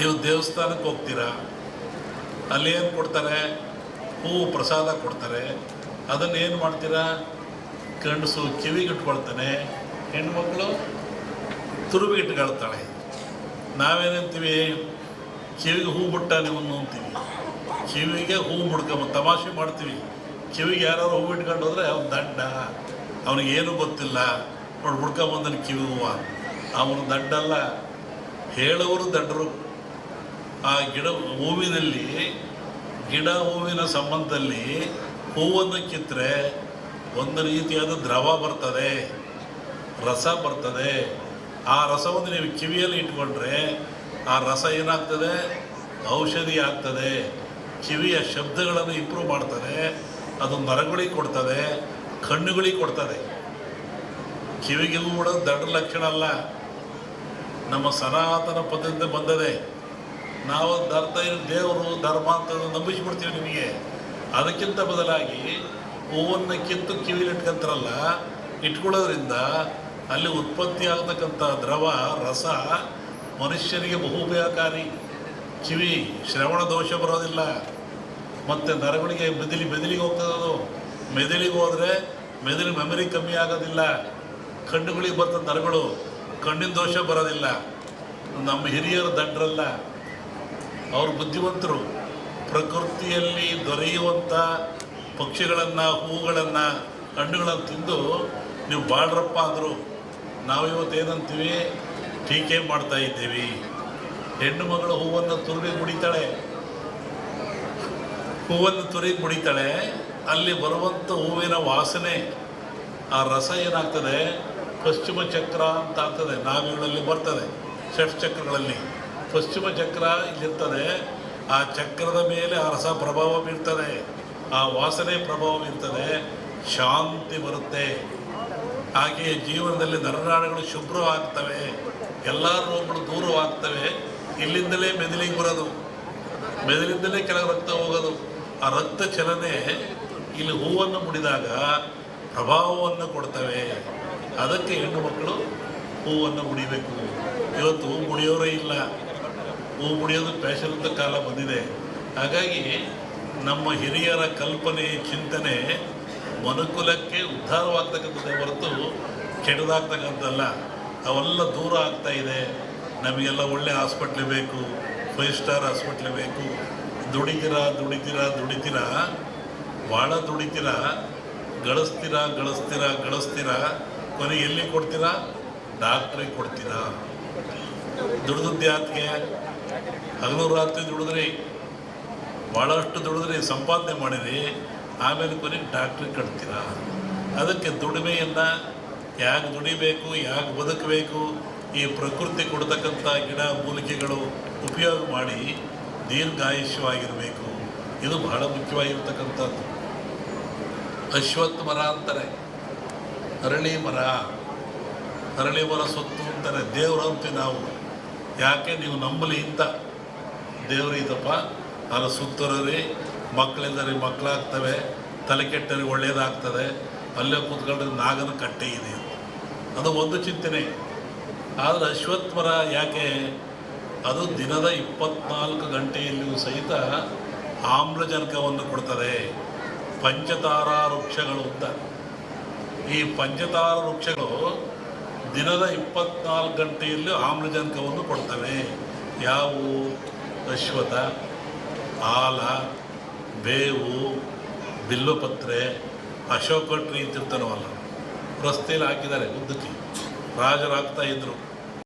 ನೀವು ದೇವಸ್ಥಾನಕ್ಕೆ ಹೋಗ್ತೀರಾ? ಅಲ್ಲಿ ಏನು ಕೊಡ್ತಾರೆ? ಹೂವು ಪ್ರಸಾದ ಕೊಡ್ತಾರೆ. ಅದನ್ನು ಏನು ಮಾಡ್ತೀರಾ? ಗಂಡಸು ಕಿವಿಗಿಟ್ಕೊಳ್ತಾನೆ, ಹೆಣ್ಮಕ್ಳು ತುರುಬಿಗೆ ಇಟ್ಕೊಳ್ತಾಳೆ ನಾವೇನಂತೀವಿ ಕಿವಿಗೆ ಹೂ ಬಿಟ್ಟ ನೀವು ಅಂತೀವಿ. ಕಿವಿಗೆ ಹೂ ಮುಡ್ಕೊಂಬ ತಮಾಷೆ ಮಾಡ್ತೀವಿ. ಕಿವಿಗೆ ಯಾರು ಹೂ ಇಟ್ಕೊಂಡು ಹೋದ್ರೆ ಅವ್ನು ದಂಡ. ಅವನಿಗೆ ಏನೂ ಗೊತ್ತಿಲ್ಲ. ನೋಡಿ ಹುಡ್ಕೊಂಬಂದನು ಕಿವಿ ಹೂವ. ಅವನು ದಂಡಲ್ಲ. ಹೇಳೋರು ದಡ್ಡರು ಆ ಗಿಡ ಹೂವಿನಲ್ಲಿ, ಗಿಡ ಹೂವಿನ ಸಂಬಂಧದಲ್ಲಿ ಹೂವನ್ನು ಕಿತ್ತರೆ ಒಂದು ರೀತಿಯಾದ ದ್ರವ ಬರ್ತದೆ, ರಸ ಬರ್ತದೆ. ಆ ರಸವನ್ನು ನೀವು ಕಿವಿಯಲ್ಲಿ ಇಟ್ಕೊಂಡ್ರೆ ಆ ರಸ ಏನಾಗ್ತದೆ? ಔಷಧಿ ಆಗ್ತದೆ. ಕಿವಿಯ ಶಬ್ದಗಳನ್ನು ಇಂಪ್ರೂವ್ ಮಾಡ್ತದೆ. ಅದು ನರಗಳಿಗೆ ಕೊಡ್ತದೆ, ಕಣ್ಣುಗಳಿಗೆ ಕೊಡ್ತದೆ. ಕಿವಿಗೆ ಕೂಡ ದಡ ದೊಡ್ಡ ಲಕ್ಷಣ ಅಲ್ಲ. ನಮ್ಮ ಸನಾತನ ಪದ್ಧತಿ ಬಂದದೆ. ನಾವು ಧರ್ತ ದೇವರು ಧರ್ಮ ಅಂತ ನಂಬಿಸಿಬಿಡ್ತೀವಿ ನಿಮಗೆ. ಅದಕ್ಕಿಂತ ಬದಲಾಗಿ ಹೂವನ್ನು ಕಿತ್ತು ಕಿವಿಲಿ ಇಟ್ಕೊಂತಾರಲ್ಲ, ಇಟ್ಕೊಳ್ಳೋದ್ರಿಂದ ಅಲ್ಲಿ ಉತ್ಪತ್ತಿ ಆಗತಕ್ಕಂಥ ದ್ರವ, ರಸ ಮನುಷ್ಯನಿಗೆ ಬಹುಪಯೋಗಕಾರಿ. ಕಿವಿ, ಶ್ರವಣ ದೋಷ ಬರೋದಿಲ್ಲ. ಮತ್ತು ನರಗಳಿಗೆ ಮೆದಿಲಿ ಮೆದುಳಿಗೆ ಹೋಗ್ತದೆ ಅದು ಮೆದುಳಿಗೆ ಹೋದರೆ ಮೆದುಳು ಮೆಮರಿ ಕಮ್ಮಿ ಆಗೋದಿಲ್ಲ. ಕಣ್ಣುಗಳಿಗೆ ಬರ್ತದೆ ನರಗಳು ಕಣ್ಣಿನ ದೋಷ ಬರೋದಿಲ್ಲ. ನಮ್ಮ ಹಿರಿಯರು ದಡ್ರಲ್ಲ. ಅವರು ಬುದ್ಧಿವಂತರು. ಪ್ರಕೃತಿಯಲ್ಲಿ ದೊರೆಯುವಂಥ ಪಕ್ಷಿಗಳನ್ನು, ಹೂಗಳನ್ನು, ಹಣ್ಣುಗಳನ್ನು ತಿಂದು ನೀವು ಬಾಳ್ರಪ್ಪ ಅಂದರು, ನಾವಿವತ್ತು ಏನಂತೀವಿ? ಟೀಕೆ ಮಾಡ್ತಾ ಇದ್ದೀವಿ. ಹೆಣ್ಣು ಮಗಳು ಹೂವನ್ನು ತುರುಗಿ ಮುಡಿತಾಳೆ. ಹೂವನ್ನು ತುರುಗಿ ಮುಡಿತಾಳೆ. ಅಲ್ಲಿ ಬರುವಂಥ ಹೂವಿನ ವಾಸನೆ, ಆ ರಸ ಏನಾಗ್ತದೆ? ಪಶ್ಚಿಮ ಚಕ್ರ ಅಂತ ಆಗ್ತದೆ. ನಾವಿಗಳಲ್ಲಿ ಬರ್ತದೆ. ಷಟ್ ಚಕ್ರಗಳಲ್ಲಿ ಪಶ್ಚಿಮ ಚಕ್ರ ಇಲ್ಲಿರ್ತದೆ ಆ ಚಕ್ರದ ಮೇಲೆ ಆ ರಸ ಪ್ರಭಾವ ಬೀರ್ತದೆ ಆ ವಾಸನೆ ಪ್ರಭಾವ ಬೀರ್ತದೆ ಶಾಂತಿ ಬರುತ್ತೆ. ಹಾಗೆಯೇ ಜೀವನದಲ್ಲಿ ನರನಾಡುಗಳು ಶುಭ್ರವಾಗ್ತವೆ ಎಲ್ಲ ರೋಗಗಳು ದೂರವಾಗ್ತವೆ, ಇಲ್ಲಿಂದಲೇ ಮೆದುಳಿಗೆ ಬರೋದು, ಮೆದುಳಿಂದಲೇ ಕೆಲವು ರಕ್ತ ಹೋಗೋದು. ಆ ರಕ್ತ ಚಲನೆ ಇಲ್ಲಿ ಹೂವನ್ನು ಮುಡಿದಾಗ ಪ್ರಭಾವವನ್ನು ಕೊಡ್ತವೆ. ಅದಕ್ಕೆ ಹೆಣ್ಣು ಮಕ್ಕಳು ಹೂವನ್ನು ಮುಡಿಬೇಕು. ಇವತ್ತು ಹೂ ಮುಡಿಯೋರೇ ಇಲ್ಲ. ಹೂ ಮುಡಿಯೋದು ಫ್ಯಾಷನ್ ಅಂತ ಕಾಲ ಬಂದಿದೆ. ಹಾಗಾಗಿ ನಮ್ಮ ಹಿರಿಯರ ಕಲ್ಪನೆ ಚಿಂತನೆ ಮನುಕುಲಕ್ಕೆ ಉದ್ಧಾರವಾಗ್ತಕ್ಕಂಥದ್ದೇ ಹೊರತು ಕೆಡದಾಗ್ತಕ್ಕಂಥದ್ದಲ್ಲ. ಅವೆಲ್ಲ ದೂರ ಆಗ್ತಾ ಇದೆ. ನಮಗೆಲ್ಲ ಒಳ್ಳೆ ಹಾಸ್ಪಿಟ್ಲ್ ಬೇಕು, ಫೈವ್ ಸ್ಟಾರ್ ಹಾಸ್ಪಿಟ್ಲ್ ಬೇಕು. ದುಡಿತೀರಾ ದುಡಿತೀರಾ ದುಡಿತೀರಾ? ಭಾಳ ದುಡಿತೀರಾ? ಗಳಿಸ್ತೀರಾ ಗಳಿಸ್ತೀರಾ ಗಳಿಸ್ತೀರಾ? ಕೊನೆ ಎಲ್ಲಿ ಕೊಡ್ತೀರಾ? ಡಾಕ್ಟ್ರಿಗೆ ಕೊಡ್ತೀರಾ? ದುಡ್ದದ್ದು ಯಾಕೆ ಹಗಲು ರಾತ್ರಿ ದುಡಿದ್ರಿ ಭಾಳಷ್ಟು ದುಡಿದ್ರಿ ಸಂಪಾದನೆ ಮಾಡಿರಿ, ಆಮೇಲೆ ಕೊನೆಗೆ ಡಾಕ್ಟ್ರಿ ಕಟ್ತೀರಾ? ಅದಕ್ಕೆ ದುಡಿಮೆಯನ್ನು ಯಾಕೆ ದುಡಿಬೇಕು, ಯಾಕೆ ಬದುಕಬೇಕು, ಈ ಪ್ರಕೃತಿ ಕೊಡ್ತಕ್ಕಂಥ ಗಿಡ ಮೂಲಿಕೆಗಳು ಉಪಯೋಗ ಮಾಡಿ ದೀರ್ಘಾಯುಷ್ಯವಾಗಿರಬೇಕು. ಇದು ಬಹಳ ಮುಖ್ಯವಾಗಿರ್ತಕ್ಕಂಥದ್ದು. ಅಶ್ವತ್ಥ ಮರ ಅಂತಾರೆ. ಅರಳಿ ಮರ. ಅರಳಿ ಮರ ಸೊತ್ತು ಅಂತಾರೆ. ದೇವರು ಅಂತೀವಿ ನಾವು. ಯಾಕೆ? ನೀವು ನಂಬಲಿ ಇಂತ ದೇವರು ಇದಪ್ಪ. ಅದರ ಸುತ್ತರರಿ, ಮಕ್ಕಳಿಂದರಿ ಮಕ್ಕಳಾಗ್ತವೆ, ತಲೆ ಕೆಟ್ಟರಿ ಒಳ್ಳೆಯದಾಗ್ತದೆ ಅಲ್ಲೇ ಕೂತ್ಕೊಂಡ್ರೆ ನಾಗನ ಕಟ್ಟೆ ಇದೆ. ಅದು ಒಂದು ಚಿಂತನೆ. ಆದರೆ ಅಶ್ವತ್ಥ ಯಾಕೆ, ಅದು ದಿನದ ಇಪ್ಪತ್ನಾಲ್ಕು ಗಂಟೆಯಲ್ಲಿಯೂ ಸಹಿತ ಆಮ್ಲಜನಕವನ್ನು ಕೊಡ್ತದೆ. ಪಂಚತಾರಾ ವೃಕ್ಷಗಳು ಅಂತ. ಈ ಪಂಚತಾರ ವೃಕ್ಷಗಳು ದಿನದ ಇಪ್ಪತ್ನಾಲ್ಕು ಗಂಟೆಯಲ್ಲಿ ಆಮ್ಲಜನಕವನ್ನು ಕೊಡ್ತವೆ. ಯಾವುವು ಅಶ್ವಥ ಆಲ ಬೇವು ಬಿಲ್ಲುಪತ್ರೆ ಅಶೋಕ ಟ್ರೀ ಅಂತಿರ್ತಾನವಲ್ಲ ರಸ್ತೆಯಲ್ಲಿ ಹಾಕಿದ್ದಾರೆ ಉದ್ದಕ್ಕೆ. ರಾಜರು ಹಾಕ್ತಾ ಇದ್ರು.